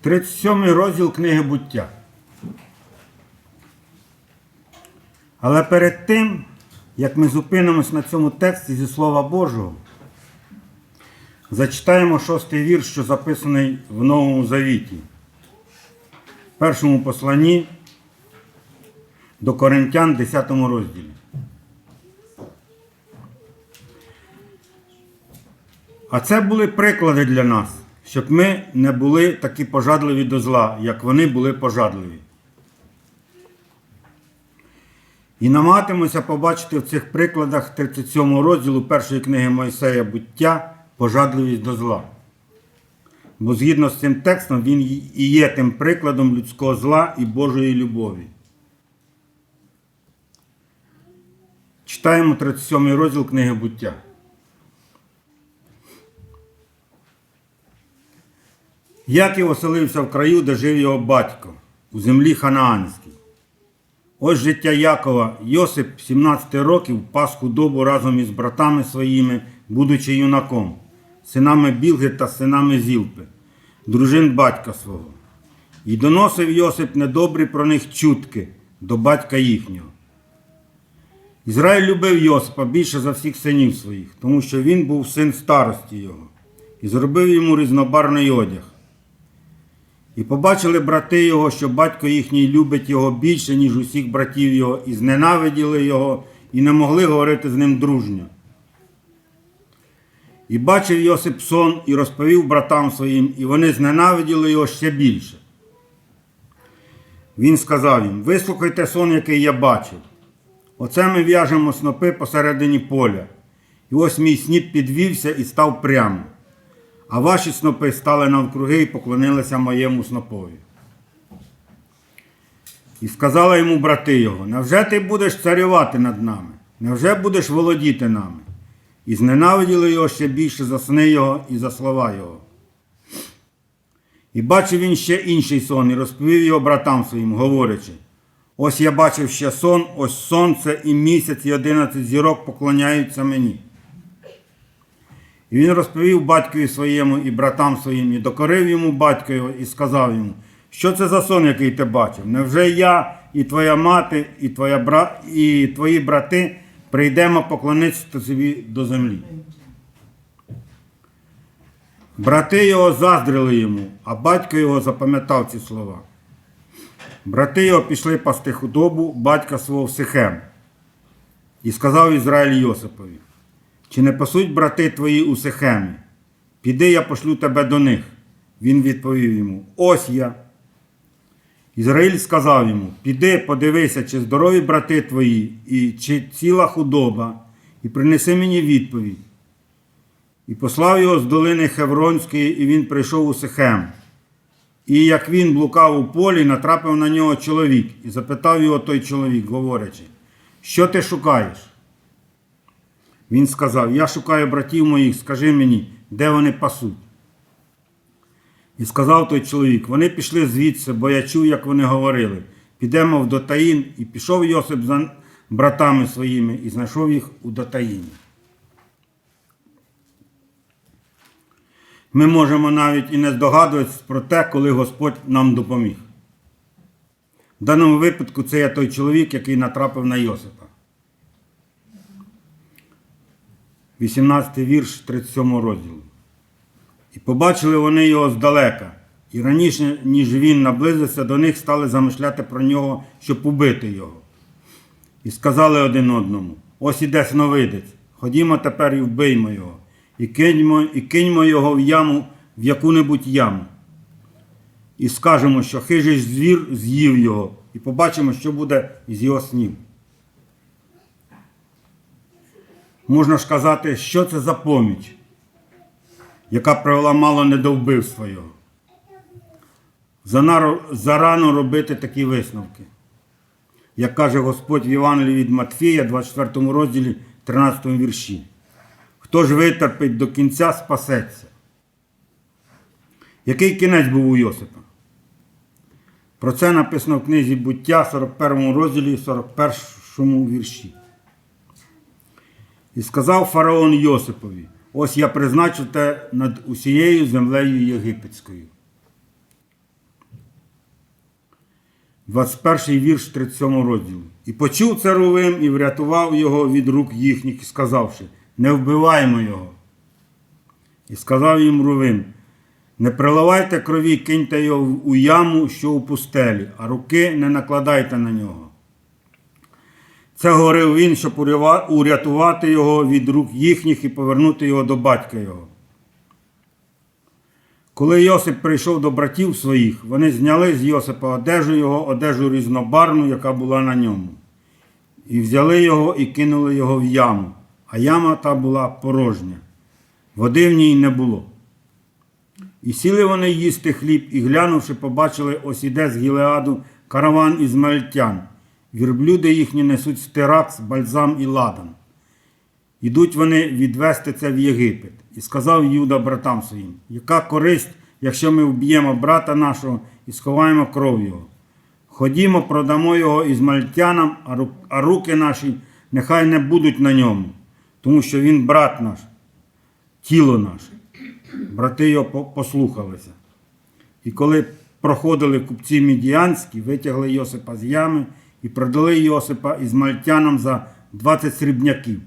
37 розділ книги буття. Але перед тим, як ми зупинимось на цьому тексті зі Слова Божого, зачитаємо шостий вірш, що записаний в Новому Завіті, в першому посланні до Коринтян, 10 розділі. А це були приклади для нас, щоб ми не були такі пожадливі до зла, як вони були пожадливі. І намагатимося побачити в цих прикладах 37 розділу першої книги Мойсея буття пожадливість до зла. Бо згідно з цим текстом він і є тим прикладом людського зла і Божої любові. Читаємо 37 розділ книги буття. Яків оселився в краю, де жив його батько, у землі Ханаанській. Ось життя Якова. Йосип 17 років пас худобу разом із братами своїми, будучи юнаком, синами Білги та синами Зілпи, дружин батька свого. І доносив Йосип недобрі про них чутки до батька їхнього. Ізраїль любив Йосипа більше за всіх синів своїх, тому що він був син старості його, і зробив йому різнобарний одяг. І побачили брати його, що батько їхній любить його більше, ніж усіх братів його, і зненавиділи його, і не могли говорити з ним дружньо. І бачив Йосип сон і розповів братам своїм, і вони зненавиділи його ще більше. Він сказав їм: Вислухайте сон, який я бачив. Оце ми в'яжемо снопи посередині поля. І ось мій сніп підвівся і став прямо а ваші снопи стали навкруги і поклонилися моєму снопові. І сказали йому брати його: Невже ти будеш царювати над нами? Невже будеш володіти нами? І зненавиділи його ще більше за сни його і за слова його. І бачив він ще інший сон, і розповів його братам своїм, говорячи: Ось я бачив ще сон, ось сонце і місяць, і одинадцять зірок поклоняються мені. І він розповів батькові своєму і братам своїм, і докорив йому батько його, і сказав йому, що це за сон, який ти бачив? Невже я і твоя мати, і, твоя бра... і твої брати прийдемо поклонитися тобі до землі? Брати його заздрили йому, а батько його запам'ятав ці слова. Брати його пішли пасти худобу батька свого в Сихем. І сказав Ізраїль Йосипові. Чи не пасуть брати твої у Сихемі? Піди, я пошлю тебе до них. Він відповів йому: Ось я. Ізраїль сказав йому: Піди, подивися, чи здорові брати твої, і чи ціла худоба, і принеси мені відповідь. І послав його з долини Хевронської, і він прийшов у Сихем. І як він блукав у полі, натрапив на нього чоловік, і запитав його той чоловік, говорячи, що ти шукаєш? Він сказав: Я шукаю братів моїх, скажи мені, де вони пасуть. І сказав той чоловік: вони пішли звідси, бо я чув, як вони говорили. Підемо в Дотаїн, і пішов Йосип за братами своїми і знайшов їх у Дотаїні. Ми можемо навіть і не здогадуватися про те, коли Господь нам допоміг. В даному випадку це є той чоловік, який натрапив на Йосипа. 18 вірш 37 розділу. І побачили вони його здалека, і раніше, ніж він наблизився до них, стали замишляти про нього, щоб убити його. І сказали один одному: ось іде сновидець, ходімо тепер і вбиймо його, і киньмо, і киньмо його в яму, в яку-небудь яму. І скажемо, що хижий звір з'їв його, і побачимо, що буде із його снів. Можна ж казати, що це за поміч, яка привела мало не до вбивства його. Зарано робити такі висновки. Як каже Господь в Євангелії від Матфія, 24 розділі 13 вірші. Хто ж витерпить до кінця, спасеться. Який кінець був у Йосипа? Про це написано в книзі буття, 41 розділі, 41 вірші. І сказав фараон Йосипові: ось я призначу те над усією землею єгипетською. 21 вірш 37 розділу. І почув царовим і врятував його від рук їхніх, сказавши, не вбиваймо його. І сказав їм Рувим, не приливайте крові, киньте його у яму, що у пустелі, а руки не накладайте на нього. Це говорив він, щоб урятувати його від рук їхніх і повернути його до батька його. Коли Йосип прийшов до братів своїх, вони зняли з Йосипа одежу його, одежу різнобарну, яка була на ньому, і взяли його і кинули його в яму, а яма та була порожня. Води в ній не було. І сіли вони їсти хліб, і глянувши, побачили, ось іде з Гілеаду караван ізмаїльтян. Вірблюди їхні несуть стиракс, бальзам і ладан. Ідуть вони відвести це в Єгипет. І сказав Юда братам своїм, яка користь, якщо ми вб'ємо брата нашого і сховаємо кров його. Ходімо, продамо його ізмальтянам, а руки наші нехай не будуть на ньому, тому що він брат наш, тіло наше. Брати його послухалися. І коли проходили купці мідіанські, витягли Йосипа з ями і продали Йосипа ізмальтянам за 20 срібняків.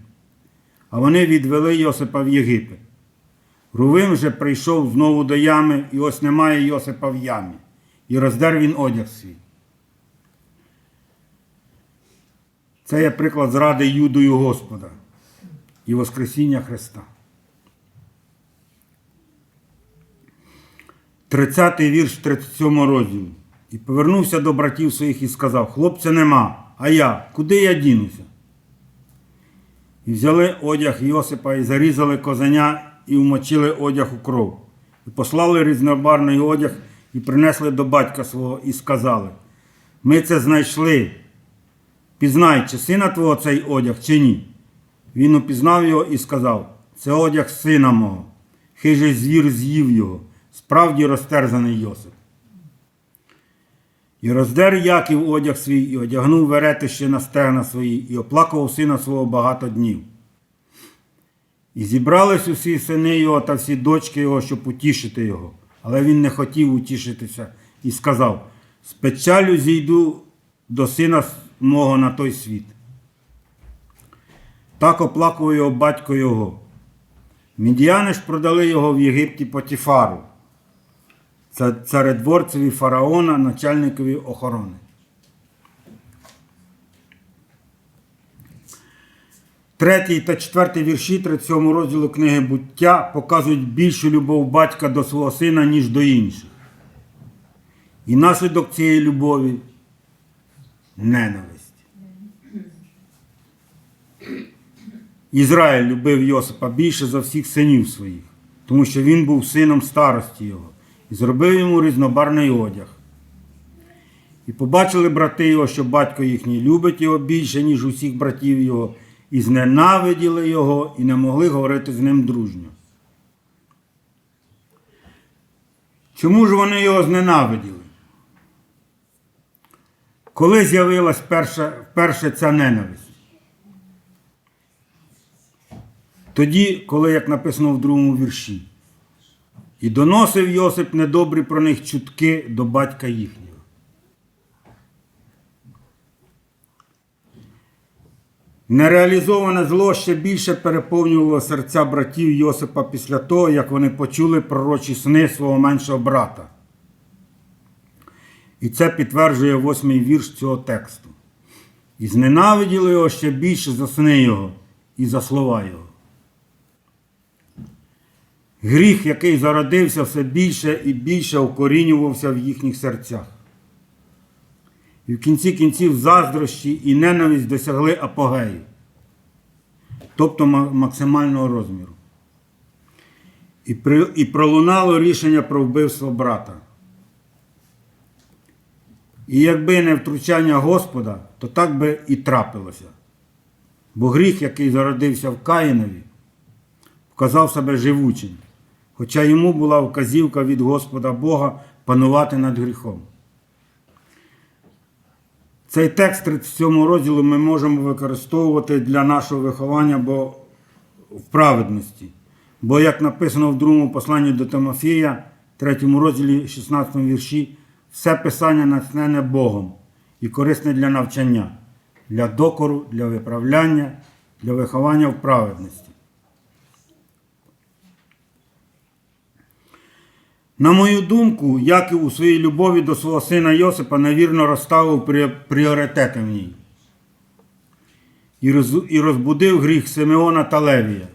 А вони відвели Йосипа в Єгипет. Рувим же прийшов знову до ями, і ось немає Йосипа в ямі, і роздер він одяг свій. Це є приклад зради Юдою Господа і Воскресіння Христа. 30 вірш 37 розділу. І повернувся до братів своїх і сказав: Хлопця нема, а я, куди я дінуся? І взяли одяг Йосипа і зарізали козеня і вмочили одяг у кров. І послали різнобарний одяг і принесли до батька свого і сказали: Ми це знайшли. Пізнай, чи сина твого цей одяг, чи ні. Він упізнав його і сказав: Це одяг сина мого. Хижий звір з'їв його, справді розтерзаний Йосип. І роздер Яків одяг свій, і одягнув веретище на стегна свої, і оплакував сина свого багато днів. І зібрались усі сини його та всі дочки його, щоб утішити його. Але він не хотів утішитися і сказав: з печалю зійду до сина мого на той світ. Так оплакував його батько його. Мідіяни ж продали його в Єгипті Потіфару, царедворцеві фараона, начальникові охорони. Третій та четвертий вірші 37 розділу книги буття показують більшу любов батька до свого сина, ніж до інших. І наслідок цієї любові ненависть. Ізраїль любив Йосипа більше за всіх синів своїх, тому що він був сином старості його, і зробив йому різнобарний одяг. І побачили брати його, що батько їхній любить його більше, ніж усіх братів його, і зненавиділи його, і не могли говорити з ним дружньо. Чому ж вони його зненавиділи? Коли з'явилась перша, вперше ця ненависть? Тоді, коли, як написано в другому вірші, і доносив Йосип недобрі про них чутки до батька їхнього. Нереалізоване зло ще більше переповнювало серця братів Йосипа після того, як вони почули пророчі сни свого меншого брата. І це підтверджує восьмий вірш цього тексту. І зненавиділи його ще більше за сни його і за слова його. Гріх, який зародився все більше і більше укорінювався в їхніх серцях. І в кінці кінців заздрощі і ненависть досягли апогею, тобто максимального розміру. І, при, і пролунало рішення про вбивство брата. І якби не втручання Господа, то так би і трапилося. Бо гріх, який зародився в Каїнові, вказав себе живучим, хоча йому була вказівка від Господа Бога панувати над гріхом. Цей текст 37 розділу ми можемо використовувати для нашого виховання бо в праведності. Бо, як написано в другому посланні до Тимофія, 3 розділі 16 вірші, все писання натхнене Богом і корисне для навчання, для докору, для виправляння, для виховання в праведності. На мою думку, Яків у своїй любові до свого сина Йосипа невірно розставив пріоритети в ній і і розбудив гріх Симеона та Левія.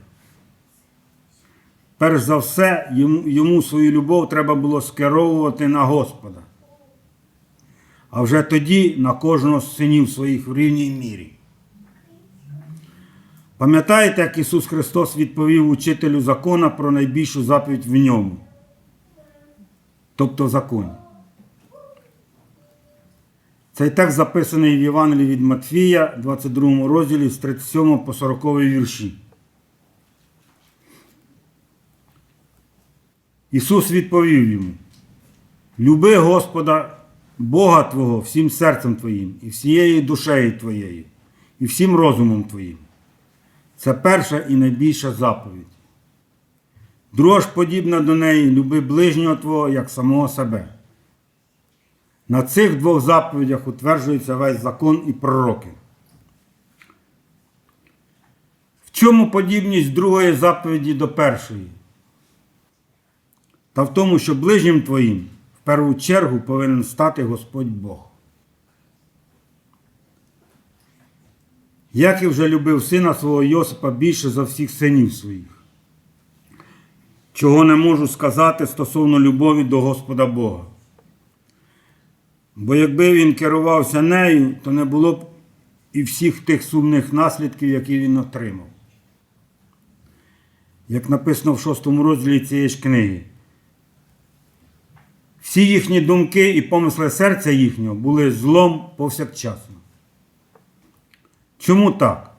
Перш за все, йому свою любов треба було скеровувати на Господа, а вже тоді на кожного з синів своїх в рівній мірі. Пам'ятаєте, як Ісус Христос відповів учителю закона про найбільшу заповідь в ньому, тобто законі? Цей текст записаний в Євангелії від Матфія, 22 розділі з 37 по 40 вірші. Ісус відповів йому: Люби Господа Бога Твого всім серцем Твоїм, і всією душею Твоєю, і всім розумом Твоїм. Це перша і найбільша заповідь. Друга ж подібна до неї люби ближнього Твого як самого себе. На цих двох заповідях утверджується весь закон і пророки. В чому подібність другої заповіді до першої? Та в тому, що ближнім твоїм в першу чергу повинен стати Господь Бог. Яків вже любив сина свого Йосипа більше за всіх синів своїх, чого не можу сказати стосовно любові до Господа Бога. Бо якби він керувався нею, то не було б і всіх тих сумних наслідків, які він отримав. Як написано в шостому розділі цієї ж книги. Всі їхні думки і помисли серця їхнього були злом повсякчасно. Чому так?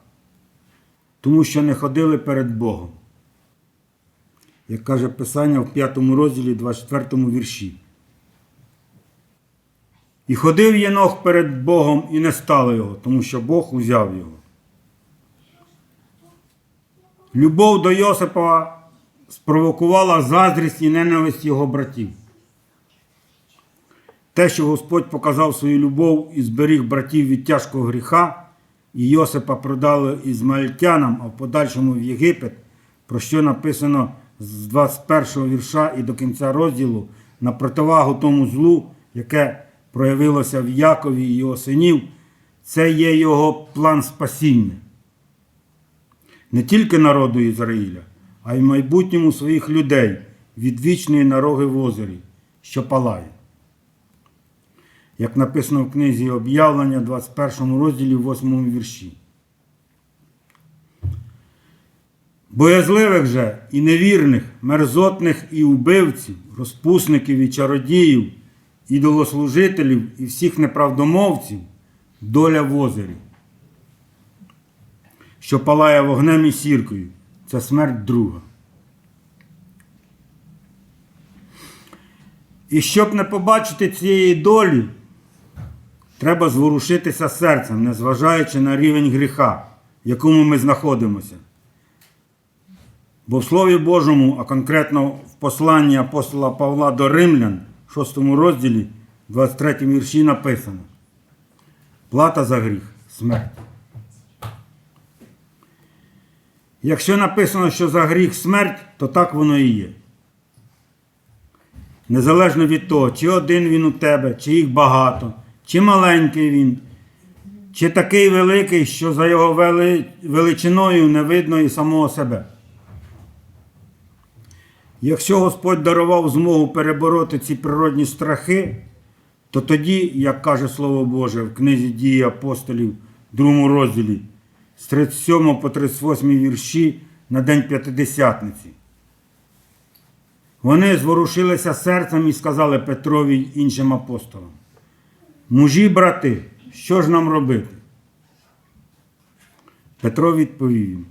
Тому що не ходили перед Богом. Як каже Писання в 5 розділі 24 вірші. І ходив Єнох перед Богом і не стало його, тому що Бог узяв його. Любов до Йосипа спровокувала заздрість і ненависть його братів. Те, що Господь показав свою любов і зберіг братів від тяжкого гріха, і Йосипа продали ізмаїльтянам, а в подальшому в Єгипет, про що написано з 21 вірша і до кінця розділу на противагу тому злу, яке проявилося в Якові і його синів, це є його план спасіння. Не тільки народу Ізраїля, а й в майбутньому своїх людей від вічної нароги в озері, що палає. Як написано в книзі об'явлення, 21 розділі, 8 вірші. Боязливих же і невірних, мерзотних і убивців, розпусників і чародіїв, ідолослужителів і всіх неправдомовців доля в озері, що палає вогнем і сіркою. Це смерть друга. І щоб не побачити цієї долі, треба зворушитися серцем, незважаючи на рівень гріха, в якому ми знаходимося. Бо в Слові Божому, а конкретно в посланні апостола Павла до Римлян, 6 розділі, 23 вірші написано: Плата за гріх смерть. Якщо написано, що за гріх смерть, то так воно і є. Незалежно від того, чи один він у тебе, чи їх багато, чи маленький він, чи такий великий, що за його величиною не видно і самого себе. Якщо Господь дарував змогу перебороти ці природні страхи, то тоді, як каже Слово Боже в книзі дії апостолів, 2 розділі, з 37 по 38 вірші на День П'ятидесятниці. Вони зворушилися серцем і сказали Петрові й іншим апостолам. Мужі, брати, що ж нам робити? Петро відповів їм: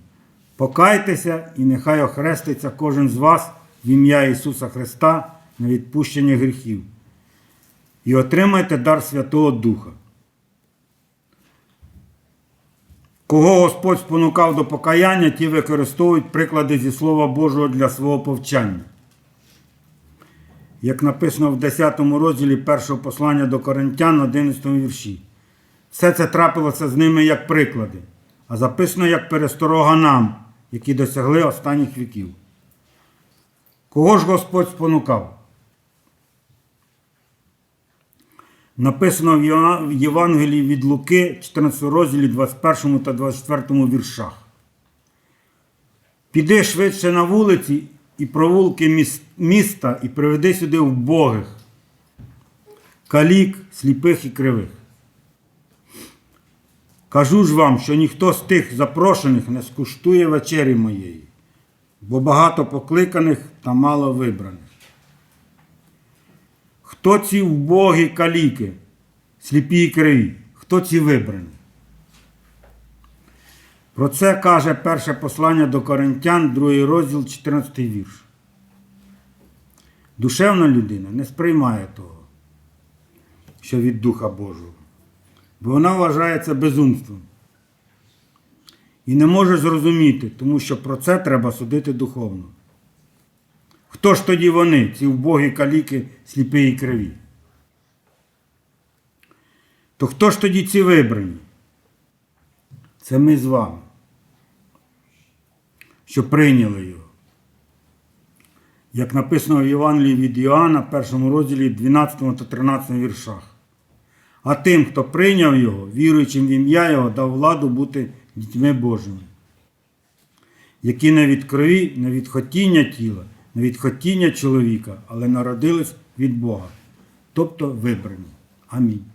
Покайтеся і нехай охреститься кожен з вас в ім'я Ісуса Христа на відпущення гріхів. І отримайте дар Святого Духа. Кого Господь спонукав до покаяння, ті використовують приклади зі Слова Божого для свого повчання. Як написано в 10 розділі першого послання до Коринтян, 11 вірші. Все це трапилося з ними як приклади, а записано як пересторога нам, які досягли останніх віків. Кого ж Господь спонукав? Написано в Євангелії від Луки, 14 розділі, 21 та 24 віршах. Піди швидше на вулиці і провулки міста і приведи сюди вбогих, калік, сліпих і кривих. Кажу ж вам, що ніхто з тих запрошених не скуштує вечері моєї, бо багато покликаних та мало вибраних. Хто ці вбогі каліки, сліпі і криві? Хто ці вибрані? Про це каже перше послання до Коринтян, другий розділ, 14 вірш. Душевна людина не сприймає того, що від Духа Божого, бо вона вважає це безумством. І не може зрозуміти, тому що про це треба судити духовно. Хто ж тоді вони, ці вбогі каліки, сліпі і криві? То хто ж тоді ці вибрані? Це ми з вами, що прийняли його. Як написано в Євангелії від Іоанна, першому розділі 12 та 13 віршах. А тим, хто прийняв його, віруючим в ім'я Його, дав владу бути дітьми Божими, які не від крові, не від хотіння тіла, не від хотіння чоловіка, але народились від Бога, тобто вибрані. Амінь.